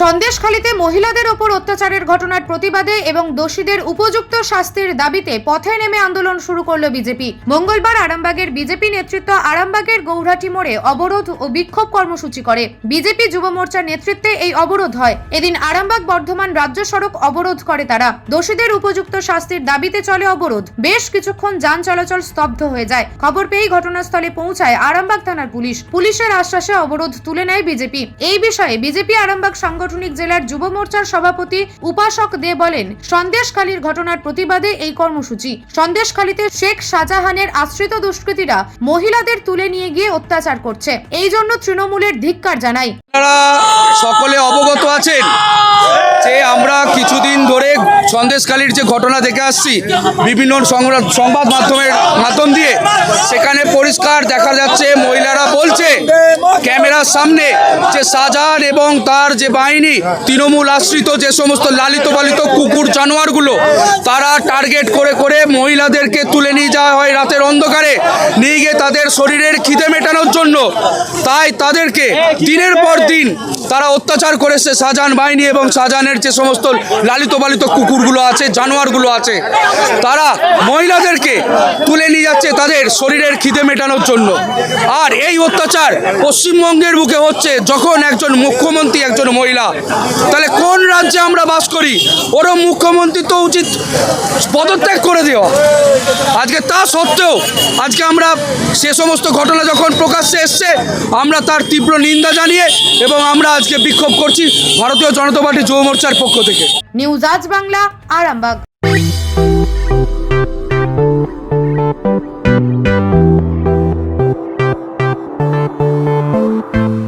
সন্দেশখালীতে মহিলাদের ওপর অত্যাচারের ঘটনার প্রতিবাদে এবং দোষীদের উপযুক্ত শাস্তির দাবিতে পথে নেমে আন্দোলন শুরু করল বিজেপি। মঙ্গলবার আরামবাগের বিজেপি নেতৃত্ব আরামবাগের গৌরহাটি মোড়ে অবরোধ ও বিক্ষোভ কর্মসূচি করে। বিজেপি যুব মোর্চার নেতৃত্বে এই অবরোধ হয়। এদিন আরামবাগ বর্ধমান রাজ্য সড়ক অবরোধ করে তারা। দোষীদের উপযুক্ত শাস্তির দাবিতে চলে অবরোধ। বেশ কিছুক্ষণ যান চলাচল স্তব্ধ হয়ে যায়। খবর পেয়েই ঘটনাস্থলে পৌঁছায় আরামবাগ থানার পুলিশ। পুলিশের আশ্বাসে অবরোধ তুলে নেয় বিজেপি। এই বিষয়ে বিজেপি আরামবাগ সাংগঠনিক জেলার যুব মোর্চার সভাপতি উপাসক দে বলেন, সন্দেশখালীর ঘটনার প্রতিবাদে এই কর্মসূচি। সন্দেশখালীতে শেখ শাহজাহানের আশ্রিত দুষ্কৃতীরা মহিলাদের তুলে নিয়ে গিয়ে অত্যাচার করছে। এই জন্য তৃণমূলের ধিক্কার জানাই সকলে অবগত আছেন যে আমরা কিছুদিন ধরে সন্দেশকালীর যে ঘটনা দেখে আসছি, বিভিন্ন সংবাদ মাধ্যমের মাধ্যম দিয়ে, সেখানে পরিষ্কার দেখা যাচ্ছে, মহিলারা বলছে ক্যামেরার সামনে যে শাহজাহান এবং তার যে বাহিনী, তৃণমূল আশ্রিত যে সমস্ত লালিত পালিত কুকুর জানোয়ারগুলো, তারা টার্গেট করে করে মহিলাদেরকে তুলে নিয়ে যাওয়া হয় রাতের অন্ধকারে। নিয়ে গিয়ে তাদের শরীরের খিদে মেটানোর জন্য। তাই তাদেরকে দিনের পর দিন তারা অত্যাচার করেছে শাহজাহান বাহিনী এবং শাহজাহানের যে সমস্ত লালিত পালিত কুকুরগুলো আছে, জানোয়ারগুলো আছে, তারা মহিলাদেরকে তাদের শরীরের খিদে মেটানোর জন্য। আর এই অত্যাচার পশ্চিমবঙ্গের বুকে হচ্ছে যখন একজন মুখ্যমন্ত্রী, একজন মহিলা, তাহলে কোন রাজ্যে আমরা বাস করি? ওরও মুখ্যমন্ত্রী তো উচিত পদত্যাগ করে দেওয়া। আজকে তা সত্ত্বেও, আজকে আমরা সে সমস্ত ঘটনা যখন প্রকাশ্যে এসছে, আমরা তার তীব্র নিন্দা জানিয়ে এবং আমরা আজকে বিক্ষোভ করছি ভারতীয় জনতা পার্টি যুব মোর্চার পক্ষ থেকে। নিউজ আজ বাংলা, আরামবাগ।